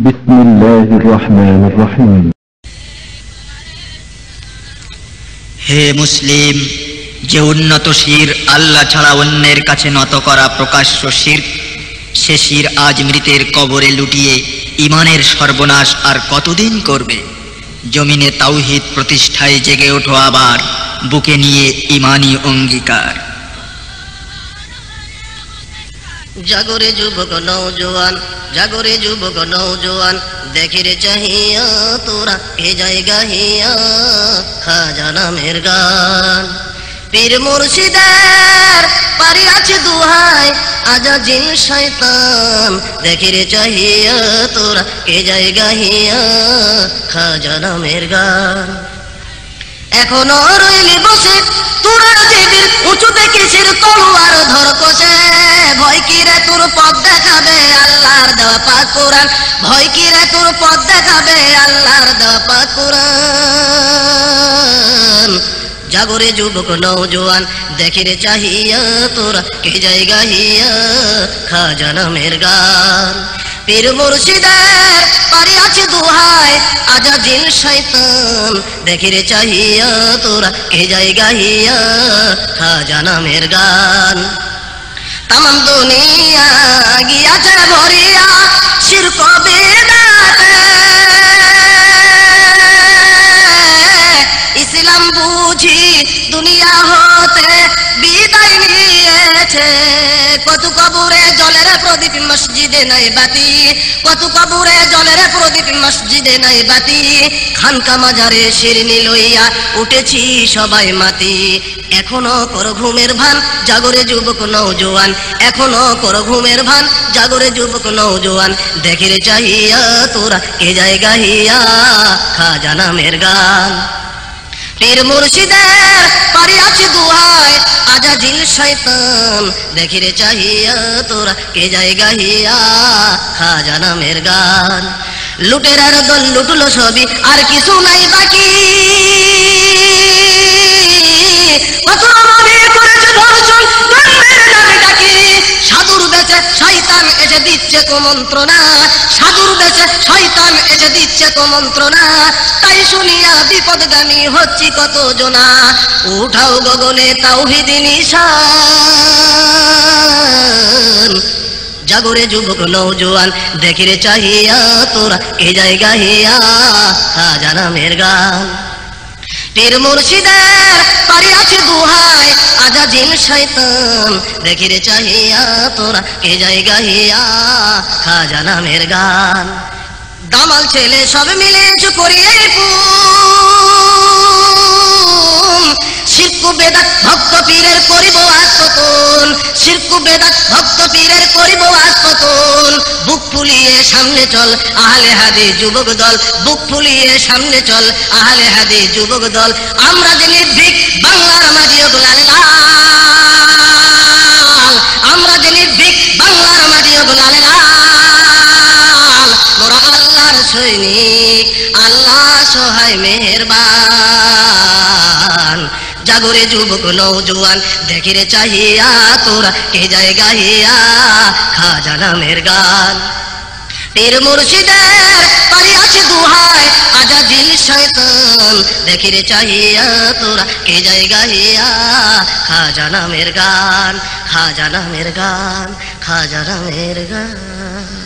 بسم الله الرحمن الرحيم হে মুসলিম যে উন্নত শির আল্লাহ ছাড়া অন্যের কাছে নত করা প্রকাশ্য শির সে শির আজ মৃতের কবরে লুটিয়ে ইমানের সর্বনাশ আর কতদিন করবে জমিনে তাওহিদ প্রতিষ্ঠায় জেগে ওঠো আবার বুকে নিয়ে ইমানি অঙ্গীকার জাগরে যুবক নৌজওয়ান জাগরে যুবক নৌজওয়ান দেখিরে চাহিয়া তোরা এ জায়গা হিয়া, খাজা নামের গান। পীর মুর্শিদের পারি আছে দুহাই আজা জিন শয়তান, দেখিরে চাহিয়া তোরা এ জায়গা হিয়া, খাজা নামের গান। এখনও রইলি বসে তোরা দেবীর তোর পথ দেখাবে আল্লাহর দেওয়া পাক কোরআন। ভয় কি রে তোর পথ দেখাবে আল্লাহর দেওয়া পাক কোরআন? জাগরে যুবক নৌজওয়ান দেখি রে চাহিয়া তোরা কে জায়গা হিয়া? খাজা নামের গান। পীর মুর্শিদের পারি আছে দুহাই আজা জিন শয়তান। দেখি রে চাহিয়া তোরা কে জায়গা হিয়া? খাজা নামের গান। তামাম দুনিয়া গিয়াছে ভরিয়া শিরক বেদাতে। ইসলাম বুঝি দুনিয়া হতে বিদায় নিয়েছে। কত কবরে জ মসজিদে নাই বাতি, কত কবরে জলের প্রদীপ মসজিদে নাই বাতি, খানকা মাজারে শিরনি লইয়া উঠেছি সবাই মাতি। এখনও কর ঘুমের ভান, জাগরে যুবক নৌজওয়ান এখনও কর ঘুমের ভান, জাগরে যুবক নৌজওয়ান দেখিরে চাহিয়া তোরা কে জায়গা হিয়া, খাজা নামের গান। পীর মুর্শিদের পারি আছে দুহাই আজা জিল শয়তান। দেখিরে চাহিয়া তোরা কে জায়গা হিয়া? খাজা নামের গান। লুটেরার দল লুটলো সবই, আর কিছু নাই বাকি। কত মনে সাধুর বেচে শয়তান এসে দিচ্ছে কুমন্ত্রণা। সাধুর বেচে এসে দিচ্ছে কুমন্ত্রণা তাই শুনিয়া বিপদগামী হচ্ছি কত জনা উঠাও গগনে তাওহিদি নিশান। জাগরে যুবক নৌজওয়ান দেখিরে চাহিয়া তোরা কে জায়গা হিয়া খাজা নামের গান। পীর মুর্শিদের পারি আছে দুহাই আজা জিন শয়তান, দেখিরে চাহিয়া তোরা কে জায়গা হিয়া খাজা নামের গান। দামাল ছেলে সব মিলে করিয়ে শিরকু বেদাত ভক্ত পীরের করিব আত্মতন শিরকু বেদাত ভক্ত পীরের করিব আত্মতন বুক ফুলিয়ে সামনে চল, আহলে হাদি যুবক দল। বুক ফুলিয়ে সামনে চল, আহলে হাদি যুবক দল। আমরা যে নির্ভীক, বাংলার মাটিও গোলাল মেহেরবান জাগরে যুবক নৌজওয়ান দেখিরে চাহিয়া তোরা কে জায়গা হিয়া খাজা নামের গান পীর মুর্শিদের পারি আছে দুহাই আজা জিল শয়তান দেখিরে চাহিয়া তোরা কে জায়গা হিয়া খাজা নামের গান খাজা নামের গান খাজা নামের গান